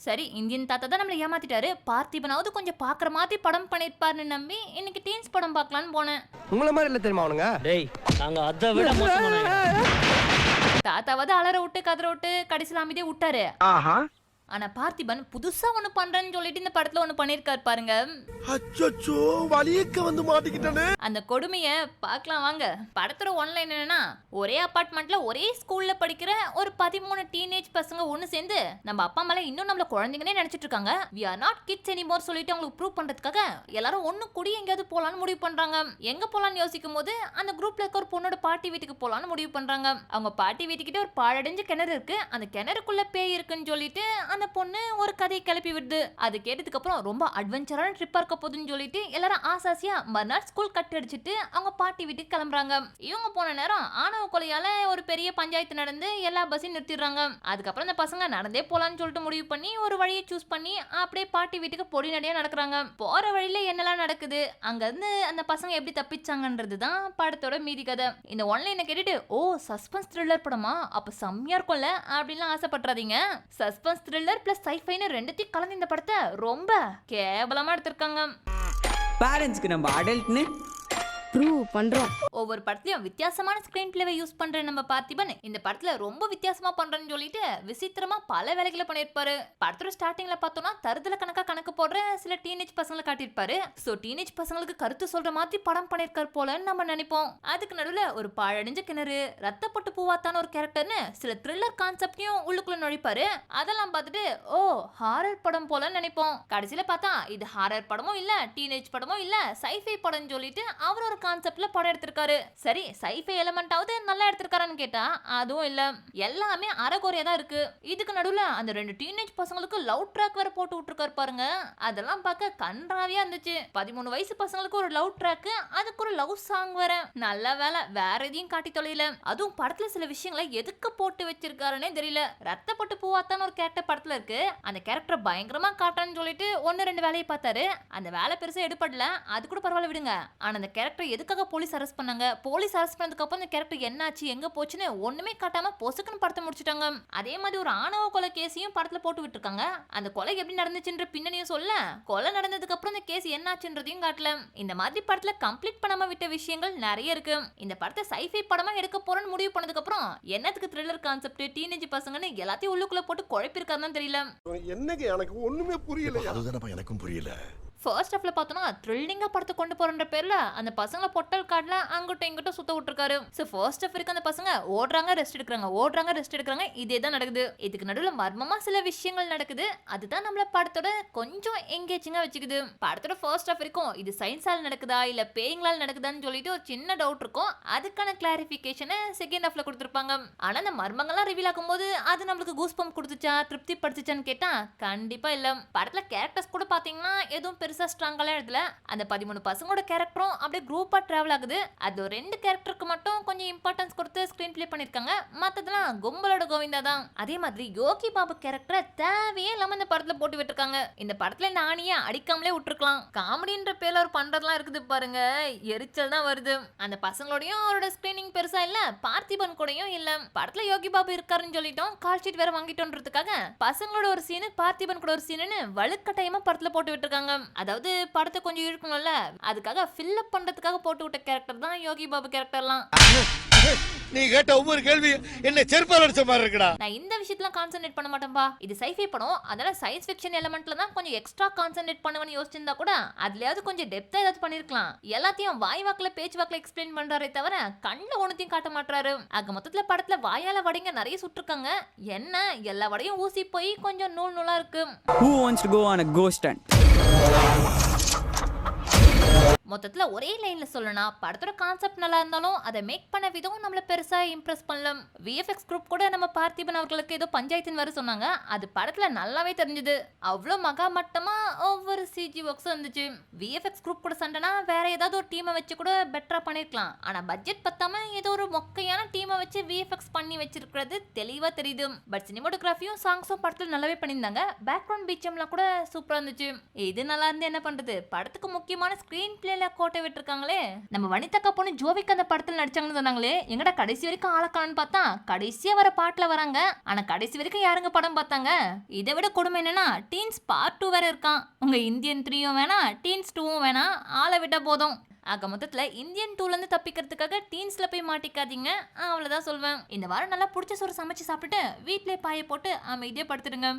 சரி இந்தியன் தாத்தா தான் நம்மளை ஏமாத்திட்டாரு. பார்த்திபனாவது கொஞ்சம் பாக்குற மாதிரி படம் பண்ணிருப்பாருன்னு நம்பி இன்னைக்கு டீன்ஸ் படம் பார்க்கலான்னு போனேன். உங்கள மாதிரி இல்ல தெரியுமா அவனுங்க? டேய் நாங்க அதை விட மோசமான தாத்தாவது அலற விட்டு கதற விட்டு கடைசியில் அமைதியே விட்டாரு. ஆஹா. ஆனா பார்த்திபன் புதுசா ஒண்ணு பண்றேன்னு சொல்லிட்டு இந்த படத்துல ஒண்ணு பண்ணிருக்காரு பாருங்க. அச்சோ வலியக்க வந்து மாட்டிக்கிட்டானே. அந்த கொடுமைய பார்க்கலாம் வாங்க. படத்தோட ஒன்லைன் என்னன்னா ஒரே அபார்ட்மெண்ட்ல ஒரே ஸ்கூல்ல படிக்கிற ஒரு பதிமூணு டீனேஜ் பசங்க ஒண்ணு சேர்ந்து நம்ம அப்பா மேல இன்னும் நம்மள குழந்தைங்கனே நினைச்சிட்டு இருக்காங்க. We are not kids anymore சொல்லிட்டு அவங்களுக்கு ப்ரூவ் பண்றதுக்காக எல்லாரும் ஒண்ணு கூடி எங்கேயாவது போலான்னு முடிவு பண்றாங்க. எங்க போலான்னு யோசிக்கும் போது அந்த குரூப்ல இருக்க ஒரு பொண்ணோட பாட்டி வீட்டுக்கு போலான்னு முடிவு பண்றாங்க. அவங்க பாட்டி வீட்டுக்கிட்ட ஒரு பாழடைஞ்ச கிணறு இருக்கு. அந்த கிணறுக்குள்ள பேய் இருக்குன்னு சொல்லிட்டு அந்த பொண்ணு ஒரு கதையை கிளப்பி விடுது. அது கேட்டதுக்கு அப்புறம் ரொம்ப அட்வென்ச்சரான ட்ரிப்பா இருக்க போதுன்னு சொல்லிட்டு எல்லாரும் ஆசாசியா மறுநாள் ஸ்கூல் கட் அடிச்சிட்டு அவங்க பாட்டி வீட்டுக்கு கிளம்புறாங்க. இவங்க போன நேரம் ஆணவ கொலையால ஒரு பெரிய பஞ்சாயத்து நடந்து எல்லா பஸ்ஸையும் நிறுத்திடுறாங்க. அதுக்கப்புறம் அந்த பசங்க நடந்தே போலான்னு சொல்லிட்டு முடிவு பண்ணி ஒரு வழியை சூஸ் பண்ணி அப்படியே பாட்டி வீட்டுக்கு பொடி நடையா நடக்கிறாங்க. போற வழியில என்னெல்லாம் நடக்குது? அங்க இருந்து அந்த பசங்க எப்படி தப்பிச்சாங்கன்றது தான் படத்தோட மீதி கதை. இந்த ஒன்லைனை கேட்டுட்டு ஓ சஸ்பென்ஸ் த்ரில்லர் படமா? அப்ப செம்மையா இருக்கும்ல? அப்படின்லாம் ஆசைப்பட்றாதீங்க சஸ்பென்ஸ் த்ரில்லர் பிளஸ் சைஃபைன்னு ரெண்டுத்தையும் கலந்து இந்த படத்தை ரொம்ப கேவலமா எடுத்திருக்காங்க. பேரண்ட்ஸ்க்கு நம்ம அடல்ட்னு ப்ரூவ் பண்றோம். ஒவ்வொரு படத்துலயும் வித்தியாசமான ஸ்கிரீன் பிளேவை யூஸ் பண்ற நம்ம பார்த்திபன். இந்த படத்துல ரொம்ப வித்தியாசமா பண்றேன்னு சொல்லிட்டு விசித்திரமா பல வேலைகளை பண்ணிருப்பாரு படத்தோட ஸ்டார்டிங்ல பார்த்தோம்னா தருதல கணக்கா கணக்கு போடுற சில டீனேஜ் பசங்களை காட்டியிருப்பாரு. சோ டீனேஜ் பசங்களுக்கு கருத்து சொல்ற மாதிரி படம் பண்ணிருக்காரு போலன்னு நம்ம நினைப்போம். அதுக்கு நடுவுல ஒரு பாழடைஞ்ச கிணறு ரத்தப்பட்டு பூவாத்தான ஒரு கேரக்டர்னு சில த்ரில்லர் கான்செப்டையும் உள்ளுக்குள்ள நுழைப்பாரு. அதெல்லாம் பார்த்துட்டு ஓ ஹாரர் படம் போலன்னு நினைப்போம். கடைசியில பார்த்தா இது ஹாரர் படமும் இல்ல டீனேஜ் படமும் இல்ல சைஃபை படம்னு சொல்லிட்டு அவர் ஒரு கான்செப்ட்ல படம் எடுத்திருக்காரு. சரி சைஃபை எலமெண்டாவது நல்லா எடுத்திருக்காரான்னு கேட்டா அதுவும் இல்ல. எல்லாமே அறகுறையா தான் இருக்கு. இதுக்கு நடுவுல அந்த ரெண்டு டீனேஜ் பசங்களுக்கு லவ் ட்ராக் வேற போட்டு விட்டுருக்காரு பாருங்க. அதெல்லாம் பார்க்க கன்றாவியா இருந்துச்சு. பதிமூணு வயசு பசங்களுக்கு ஒரு லவ் ட்ராக் அதுக்கு ஒரு லவ் சாங் வேற. நல்ல வேலை வேற எதையும் காட்டி தொலையில. அதுவும் படத்துல சில விஷயங்களை எதுக்கு போட்டு வச்சிருக்காருன்னே தெரியல. ரத்தப்பட்டு பூவாத்தான ஒரு கேரக்டர் படத்துல இருக்கு. அந்த கேரக்டர் பயங்கரமா காட்டான்னு சொல்லிட்டு ஒன்னு ரெண்டு வேலையை பார்த்தாரு. அந்த வேலை பெருசா எடுப்படல அது கூட பரவாயில்ல விடுங்க. ஆனா அந்த கேரக்டர் எதுக்காக போலீஸ் அரெஸ்ட் பண்ணாங்க? போலீஸ் அரெஸ்ட் பண்ணதுக்கு அப்புறம் அந்த கேரக்டர் என்னாச்சு? எங்க போச்சுன்னு ஒண்ணுமே காட்டாம பொசுக்குன்னு படத்தை முடிச்சிட்டாங்க. அதே மாதிரி ஒரு ஆணவ கொலை கேஸையும் படத்துல போட்டு விட்டுருக்காங்க. அந்த கொலை எப்படி நடந்துச்சுன்ற பின்னணியும் சொல்ல கொலை நடந்ததுக்கு அப்புறம் அந்த கேஸ் என்னாச்சுன்றதையும் காட்டல. இந்த மாதிரி படத்துல கம்ப்ளீட் பண்ணாம விட்ட விஷயங்கள் நிறைய இருக்கு. இந்த படத்தை சைஃபை படமா எடுக்க போறேன்னு முடிவு பண்ணதுக்கு அப்புறம் என்னத்துக்கு த்ரில்லர் கான்செப்ட் டீனேஜ் பசங்கன்னு எல்லாத்தையும் உள்ளுக்குள்ள போட்டு குழப்பிருக்காருன்னு தெரியல. என்னங்க எனக்கு ஒண்ணுமே புரியல அதுதானப்பா எனக்கும் புரியல. ஃபர்ஸ்ட் ஹாஃப்ல பார்த்தோம்னா த்ரில்லிங்காக படத்தை கொண்டு போறன்ற பேர்ல அந்த பசங்களை பொட்டல் கார்டில் அங்கிட்டும் இங்கிட்டும் சுத்த விட்டுருக்காரு. ஸோ ஃபர்ஸ்ட் ஹாஃப் இருக்க அந்த பசங்க ஓடுறாங்க ரெஸ்ட் எடுக்கிறாங்க ஓடுறாங்க ரெஸ்ட் எடுக்கிறாங்க. இதே தான் நடக்குது. இதுக்கு நடுவில் மர்மமா சில விஷயங்கள் நடக்குது. அதுதான் நம்மள படத்தோட கொஞ்சம் எங்கேஜிங்காக வச்சுக்குது. படத்தோட ஃபர்ஸ்ட் ஹாஃப் இருக்கும். இது சயின்ஸால் நடக்குதா இல்லை பேய்ங்களால் நடக்குதான்னு சொல்லிட்டு ஒரு சின்ன டவுட் இருக்கும். அதுக்கான கிளாரிஃபிகேஷனை செகண்ட் ஹாஃப்ல கொடுத்துருப்பாங்க. ஆனா அந்த மர்மங்கள்லாம் ரிவீல் ஆகும்போது அது நம்மளுக்கு கூஸ் பம்ப் கொடுத்துச்சா திருப்தி படுத்துச்சான்னு கேட்டா கண்டிப்பா இல்ல. படத்துல கேரக்டர்ஸ் கூட பாத்தீங்கன்னா எதுவும் பெருசா ஸ்ட்ராங்கெல்லாம் எழுதல அந்த பதிமூணு பசங்களோட கேரக்டரும் அப்படியே குரூப்பா டிராவல் ஆகுது. அது ரெண்டு கேரக்டருக்கு மட்டும் கொஞ்சம் இம்பார்ட்டன்ஸ் கொடுத்து ஸ்கிரீன் ப்ளே பண்ணிருக்காங்க. மத்ததெல்லாம் கும்பலோட கோவிந்தா தான். அதே மாதிரி யோகி பாபு கேரக்டரை தேவையே இல்லாம இந்த படத்துல போட்டு விட்டுருக்காங்க. இந்த படத்துல இந்த ஆணியை அடிக்காமலே விட்டுருக்கலாம். காமெடின்ற பேர்ல அவர் பண்றதெல்லாம் இருக்குது பாருங்க. எரிச்சல் தான் வருது. அந்த பசங்களோடயும் அவரோட ஸ்கிரீனிங் பெருசா இல்ல பார்த்திபன் கூடயும் இல்ல. படத்துல யோகி பாபு இருக்காருன்னு சொல்லிட்டோம். கால் ஷீட் வேற வாங்கிட்டோன்றதுக்காக பசங்களோட ஒரு சீனு பார்த்திபன் கூட ஒரு சீனுன்னு வலுக்கட்டாயமா படத்துல போட்டு விட்டுருக்காங்க. அதாவது படத்தை கொஞ்சம் இழுக்கணும்ல. அதுக்காக ஃபில்லப் பண்றதுக்காக போட்டு விட்ட கேரக்டர் தான் யோகி பாபு கேரக்டர்லாம் நீ கேட்ட ஒவ்வொரு கேள்வி என்ன செருப்பால் அடிச்ச மாதிரி இருக்குடா. நான் இந்த விஷயத்துல கான்சென்ட்ரேட் பண்ண மாட்டேன்பா. இது சைஃபை படம். அதனால சயின்ஸ் ஃபிக்ஷன் எலமெண்ட்ல தான் கொஞ்சம் எக்ஸ்ட்ரா கான்சென்ட்ரேட் பண்ணுவேன்னு யோசிச்சிருந்தா கூட அதுலயாவது கொஞ்சம் டெப்தா ஏதாவது பண்ணிருக்கலாம். எல்லாத்தையும் வாய் வாக்குல பேச்சு வாக்குல எக்ஸ்பிளைன் பண்றாரே தவிர கண்ணுல ஒண்ணுத்தையும் காட்ட மாட்டாரு ஆக மொத்தத்துல படத்துல வாயால வடைங்க நிறைய சுட்டிருக்காங்க. என்ன? எல்லா வடையும் ஊசி போய் கொஞ்சம் நூல் நூலா இருக்கு. Who wants to go on a ghost and மொத்தத்தில் ஒரே லைனில் சொல்லணும்னா படத்தோட கான்செப்ட் நல்லா இருந்தாலும் அதை மேக் பண்ண விதம் நம்மள பெருசாக இம்ப்ரெஸ் பண்ணலாம். விஎஃப்எக்ஸ் குரூப் கூட நம்ம பார்த்திபன் அவர்களுக்கு ஏதோ பஞ்சாயத்தின் வர சொன்னாங்க. அது படத்தில் நல்லாவே தெரிஞ்சது. அவ்வளோ மகா மட்டமாக ஒவ்வொரு சிஜி ஒர்க்ஸும் இருந்துச்சு. விஎஃப்எக்ஸ் குரூப் கூட சண்டைனா வேற ஏதாவது ஒரு டீமை வச்சு கூட பெட்டராக பண்ணியிருக்கலாம் ஆனால் பட்ஜெட் பத்தாம ஏதோ ஒரு மொக்கையான டீமை வச்சு விஎஃப்எக்ஸ் பண்ணி வச்சிருக்கிறது தெளிவாக தெரியுது. பட் சினிமோட்டோகிராஃபியும் சாங்ஸும் படத்தில் நல்லாவே பண்ணியிருந்தாங்க. பேக்ரவுண்ட் பீச்சம்லாம் கூட சூப்பராக இருந்துச்சு. இது நல்லா இருந்து என்ன பண்ணுறது படத்துக்கு முக்கியமான ஸ்க்ரீன் பிளே தலையில கோட்டை விட்டுருக்காங்களே. நம்ம வனிதக்கா பொண்ணு ஜோவிக்கு அந்த படத்துல நடிச்சாங்கன்னு சொன்னாங்களே. எங்கடா கடைசி வரைக்கும் ஆளக்கானு பார்த்தா கடைசியா வர பாட்டுல வராங்க. ஆனா கடைசி வரைக்கும் யாருங்க படம் பார்த்தாங்க? இதை விட கொடுமை என்னன்னா டீன்ஸ் பார்ட் டூ வேற இருக்கான். உங்க இந்தியன் த்ரீயும் வேணாம் டீன்ஸ் டூவும் வேணாம் ஆளை விட்ட போதும். ஆக மொத்தத்தில் இந்தியன் டூலேருந்து தப்பிக்கிறதுக்காக டீன்ஸில் போய் மாட்டிக்காதீங்க. அவ்வளோதான் சொல்வேன். இந்த வாரம் நல்லா பிடிச்ச சோறு சமைச்சு சாப்பிட்டுட்டு வீட்டிலே பாய போட்டு அமைதியா படுத்துடுங்க.